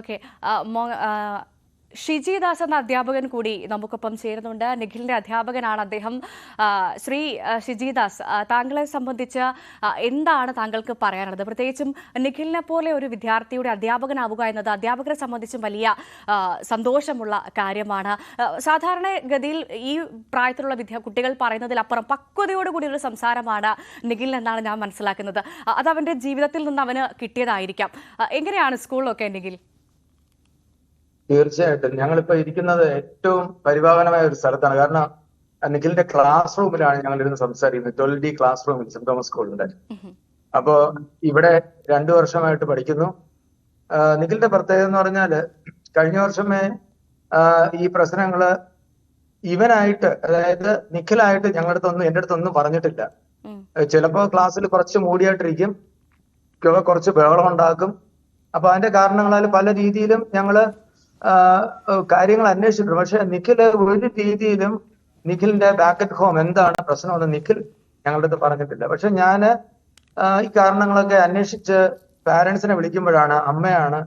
Okay. Shiji Das എന്ന അധ്യാപകൻ കൂടി നമുക്കൊപ്പം ചേരുന്നുണ്ട്. നിഖിലിന്റെ അധ്യാപകനാണ് അദ്ദേഹം. ശ്രീ ആ, ഷിജി ദാസ് താങ്കളെ സംബന്ധിച്ച് എന്താണ് താങ്കൾക്ക് പറയാനുള്ളത്? പ്രത്യേകിച്ചും നിഖിലിനെ പോലെ ഒരു വിദ്യാർത്ഥിയുടെ അധ്യാപകനാവുക എന്നത് അധ്യാപകരെ സംബന്ധിച്ചും വലിയ സന്തോഷമുള്ള കാര്യമാണ്. സാധാരണ ഗതിയിൽ ഈ പ്രായത്തിലുള്ള വിദ്യ കുട്ടികൾ പറയുന്നതിലപ്പുറം പക്വതയോടുകൂടി ഒരു സംസാരമാണ് നിഖിൽ എന്നാണ് ഞാൻ മനസ്സിലാക്കുന്നത്. അത് അവന്റെ ജീവിതത്തിൽ നിന്ന് അവന് കിട്ടിയതായിരിക്കാം. എങ്ങനെയാണ് സ്കൂളിലൊക്കെ നിഖിൽ? തീർച്ചയായിട്ടും. ഞങ്ങളിപ്പോ ഇരിക്കുന്നത് ഏറ്റവും പരിഭാവനമായ ഒരു സ്ഥലത്താണ്. കാരണം നിഖിലിന്റെ ക്ലാസ് റൂമിലാണ് ഞങ്ങൾ ഇരുന്ന് സംസാരിക്കുന്നത് ട്വൽവ് ഡി ക്ലാസ് റൂമിൽ സെന്റ് തോമസ് സ്കൂളിന്റെ അപ്പോ ഇവിടെ രണ്ടു വർഷമായിട്ട് പഠിക്കുന്നു. നിഖിലിന്റെ പ്രത്യേകത എന്ന് പറഞ്ഞാൽ കഴിഞ്ഞ വർഷമേ ഈ പ്രശ്നങ്ങൾ ഇവനായിട്ട് അതായത് നിഖിലായിട്ട് ഞങ്ങളുടെ അടുത്തൊന്നും എന്റെ അടുത്തൊന്നും പറഞ്ഞിട്ടില്ല. ചിലപ്പോ ക്ലാസ്സിൽ കുറച്ച് മൂടിയായിട്ടിരിക്കും. കുറച്ച് ബഹളം ഉണ്ടാക്കും. അപ്പൊ അതിന്റെ കാരണങ്ങളാൽ പല രീതിയിലും ഞങ്ങൾ കാര്യങ്ങൾ അന്വേഷിച്ചിട്ടുണ്ട്. പക്ഷെ നിഖിൽ ഒരു രീതിയിലും നിഖിലിന്റെ ബാക്ക് അറ്റ് ഹോം എന്താണ് പ്രശ്നമെന്ന് നിഖിൽ ഞങ്ങളുടെ അടുത്ത് പറഞ്ഞിട്ടില്ല. പക്ഷെ ഞാൻ ഈ കാരണങ്ങളൊക്കെ അന്വേഷിച്ച് പാരന്റ്സിനെ വിളിക്കുമ്പോഴാണ് അമ്മയാണ്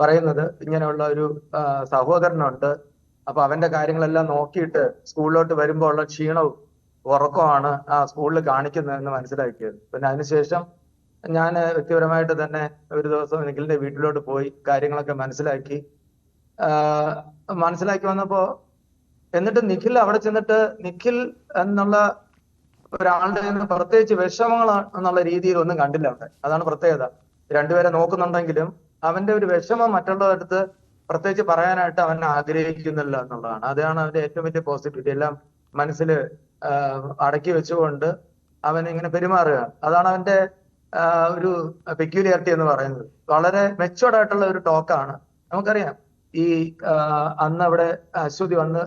പറയുന്നത്. ഇങ്ങനെയുള്ള ഒരു സഹോദരനുണ്ട്. അപ്പൊ അവന്റെ കാര്യങ്ങളെല്ലാം നോക്കിയിട്ട് സ്കൂളിലോട്ട് വരുമ്പോൾ ഉള്ള ക്ഷീണവും ഉറക്കമാണ് ആ സ്കൂളിൽ കാണിക്കുന്നതെന്ന് മനസ്സിലാക്കിയത്. പിന്നെ അതിനുശേഷം ഞാൻ വ്യക്തിപരമായിട്ട് തന്നെ ഒരു ദിവസം നിഖിലിന്റെ വീട്ടിലോട്ട് പോയി കാര്യങ്ങളൊക്കെ മനസ്സിലാക്കി. മനസ്സിലാക്കി വന്നപ്പോ എന്നിട്ട് നിഖിൽ അവിടെ ചെന്നിട്ട് നിഖിൽ എന്നുള്ള ഒരാളുടെ പ്രത്യേകിച്ച് വിഷമങ്ങൾ എന്നുള്ള രീതിയിൽ ഒന്നും കണ്ടില്ല അവിടെ. അതാണ് പ്രത്യേകത. രണ്ടുപേരെ നോക്കുന്നുണ്ടെങ്കിലും അവന്റെ ഒരു വിഷമം മറ്റുള്ളവരുടെ അടുത്ത് പ്രത്യേകിച്ച് പറയാനായിട്ട് അവൻ ആഗ്രഹിക്കുന്നില്ല എന്നുള്ളതാണ്. അതാണ് അവന്റെ ഏറ്റവും വലിയ പോസിറ്റിവിറ്റി എല്ലാം മനസ്സിൽ അടക്കി വെച്ചുകൊണ്ട് അവൻ ഇങ്ങനെ പെരുമാറുക അതാണ് അവന്റെ ഒരു പെക്യൂലിയാരിറ്റി എന്ന് പറയുന്നത്. വളരെ മെച്ചുവർഡ് ആയിട്ടുള്ള ഒരു ടോക്കാണ് നമുക്കറിയാം. ഈ അന്ന് അവിടെ അശ്വതി വന്ന്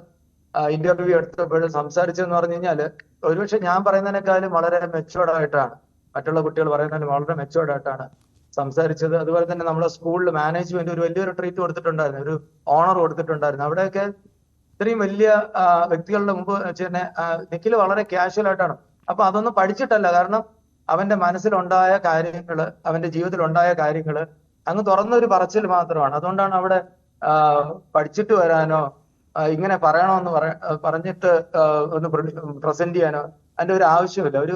ഇന്റർവ്യൂ എടുത്തപ്പോൾ സംസാരിച്ചെന്ന് പറഞ്ഞു കഴിഞ്ഞാൽ ഒരുപക്ഷെ ഞാൻ പറയുന്നതിനേക്കാളും വളരെ മെച്ചുവേർഡ് ആയിട്ടാണ്. മറ്റുള്ള കുട്ടികൾ പറയുന്നതിന് വളരെ മെച്ചുവേർഡ് ആയിട്ടാണ് സംസാരിച്ചത്. അതുപോലെ തന്നെ നമ്മളെ സ്കൂളിൽ മാനേജ്മെന്റ് ഒരു വലിയൊരു ട്രീറ്റ് കൊടുത്തിട്ടുണ്ടായിരുന്നു. ഒരു ഓണർ കൊടുത്തിട്ടുണ്ടായിരുന്നു. അവിടെയൊക്കെ ഇത്രയും വലിയ വ്യക്തികളുടെ മുമ്പ് തന്നെ ആ, നിഖിൽ വളരെ കാഷ്വൽ ആയിട്ടാണ്. അപ്പൊ അതൊന്നും പഠിച്ചിട്ടല്ല. കാരണം അവന്റെ മനസ്സിലുണ്ടായ കാര്യങ്ങൾ അവന്റെ ജീവിതത്തിൽ ഉണ്ടായ കാര്യങ്ങൾ അങ്ങ് തുറന്നൊരു പറച്ചിൽ മാത്രമാണ്. അതുകൊണ്ടാണ് അവിടെ പഠിച്ചിട്ട് വരാനോ ഇങ്ങനെ പറയണമെന്ന് പറ പറഞ്ഞിട്ട് ഒന്ന് പ്രസന്റ് ചെയ്യാനോ അതിന്റെ ഒരു ആവശ്യമില്ല. ഒരു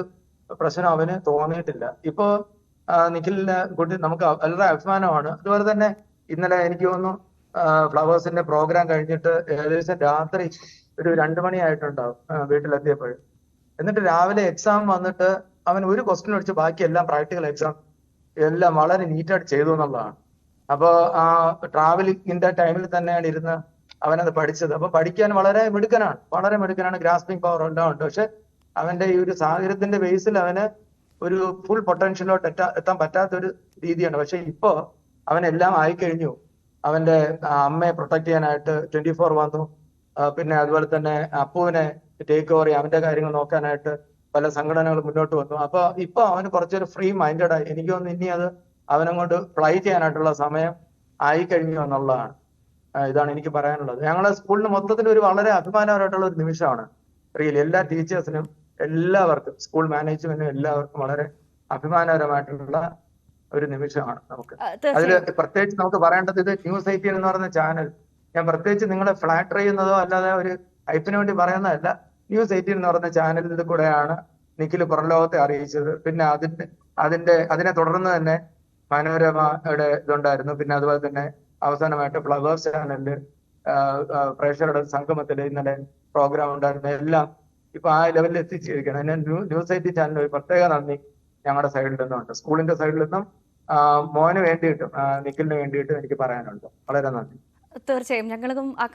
പ്രശ്നം അവന് തോന്നിയിട്ടില്ല. ഇപ്പോ നിഖിലിനെ കുട്ടി നമുക്ക് വളരെ അഭിമാനമാണ്. അതുപോലെ തന്നെ ഇന്നലെ എനിക്ക് തോന്നുന്നു ഫ്ലവേഴ്സിന്റെ പ്രോഗ്രാം കഴിഞ്ഞിട്ട് ഏകദേശം രാത്രി ഒരു രണ്ടു മണിയായിട്ടുണ്ടാവും വീട്ടിലെത്തിയപ്പോൾ. എന്നിട്ട് രാവിലെ എക്സാം വന്നിട്ട് അവൻ ഒരു ക്വസ്റ്റ്യൻ ഒഴിച്ച് ബാക്കി എല്ലാം പ്രാക്ടിക്കൽ എക്സാം എല്ലാം വളരെ നീറ്റായിട്ട് ചെയ്തു എന്നുള്ളതാണ്. അപ്പോ ആ ട്രാവലിംഗിന്റെ ടൈമിൽ തന്നെയാണ് ഇരുന്ന് അവനത് പഠിച്ചത്. അപ്പൊ പഠിക്കാൻ വളരെ മിടുക്കനാണ്. വളരെ മിടുക്കനാണ്. ഗ്രാസ്പിംഗ് പവർ എല്ലാം പക്ഷെ അവന്റെ ഈ ഒരു സാഹചര്യത്തിന്റെ ബേസിൽ അവന് ഒരു ഫുൾ പൊട്ടൻഷ്യലോട്ട് എത്താ എത്താൻ പറ്റാത്ത ഒരു രീതിയാണ് പക്ഷെ ഇപ്പോ അവനെല്ലാം ആയിക്കഴിഞ്ഞു. അവന്റെ അമ്മയെ പ്രൊട്ടക്ട് ചെയ്യാനായിട്ട് ട്വന്റി ഫോർ വന്നു പിന്നെ അതുപോലെ തന്നെ അപ്പുവിനെ ടേക്ക് ഓവർ ചെയ്യാം അവന്റെ കാര്യങ്ങൾ നോക്കാനായിട്ട് പല സംഘടനകൾ മുന്നോട്ട് വന്നു. അപ്പൊ ഇപ്പൊ അവന് കുറച്ചൊരു ഫ്രീ മൈൻഡഡ് എനിക്ക് തോന്നുന്നു ഇനി അത് അവനങ്ങോട്ട് ഫ്ലൈ ചെയ്യാനായിട്ടുള്ള സമയം ആയി കഴിഞ്ഞു എന്നുള്ളതാണ് ഇതാണ് എനിക്ക് പറയാനുള്ളത്. ഞങ്ങളെ സ്കൂളിന് മൊത്തത്തിൽ ഒരു വളരെ അഭിമാനപരമായിട്ടുള്ള ഒരു നിമിഷമാണ്. റിയലി എല്ലാ ടീച്ചേഴ്സിനും എല്ലാവർക്കും സ്കൂൾ മാനേജ്മെന്റിനും എല്ലാവർക്കും വളരെ അഭിമാനകരമായിട്ടുള്ള ഒരു നിമിഷമാണ് നമുക്ക്. അതിൽ പ്രത്യേകിച്ച് നമുക്ക് പറയേണ്ടത് ഇത് ന്യൂസ് എയ്റ്റീൻ എന്ന് പറയുന്ന ചാനൽ ഞാൻ പ്രത്യേകിച്ച് നിങ്ങളെ ഫ്ലാറ്റർ ചെയ്യുന്നതോ അല്ലാതെ ഒരു ഹൈപ്പിന് വേണ്ടി പറയുന്നതല്ല. ന്യൂസ് എയ്റ്റീൻ എന്ന് പറയുന്ന ചാനലിൽ കൂടെയാണ് നിഖിൽ പുറംലോകത്തെ അറിയിച്ചത്. പിന്നെ അതിന്റെ അതിന്റെ അതിനെ തുടർന്ന് തന്നെ മനോരമയുടെ ഇതുണ്ടായിരുന്നു. പിന്നെ അതുപോലെ തന്നെ അവസാനമായിട്ട് ഫ്ലവേഴ്സ് ചാനലിൽ പ്രേക്ഷകരുടെ സംഗമത്തിൽ ഇന്നലെ പ്രോഗ്രാം ഉണ്ടായിരുന്നു. എല്ലാം ഇപ്പൊ ആ ലെവലിൽ എത്തിച്ചിരിക്കണം അതിന് ന്യൂ- ന്യൂസ് എയ്റ്റീൻ ചാനലിന് ഒരു പ്രത്യേക നന്ദി ഞങ്ങളുടെ സൈഡിൽ നിന്നുണ്ട്. സ്കൂളിന്റെ സൈഡിൽ നിന്നും മോന് വേണ്ടിയിട്ടും നിഖിലിന് വേണ്ടിയിട്ടും എനിക്ക് പറയാനുണ്ട്. വളരെ നന്ദി. തീർച്ചയായും. ഞങ്ങളും ആ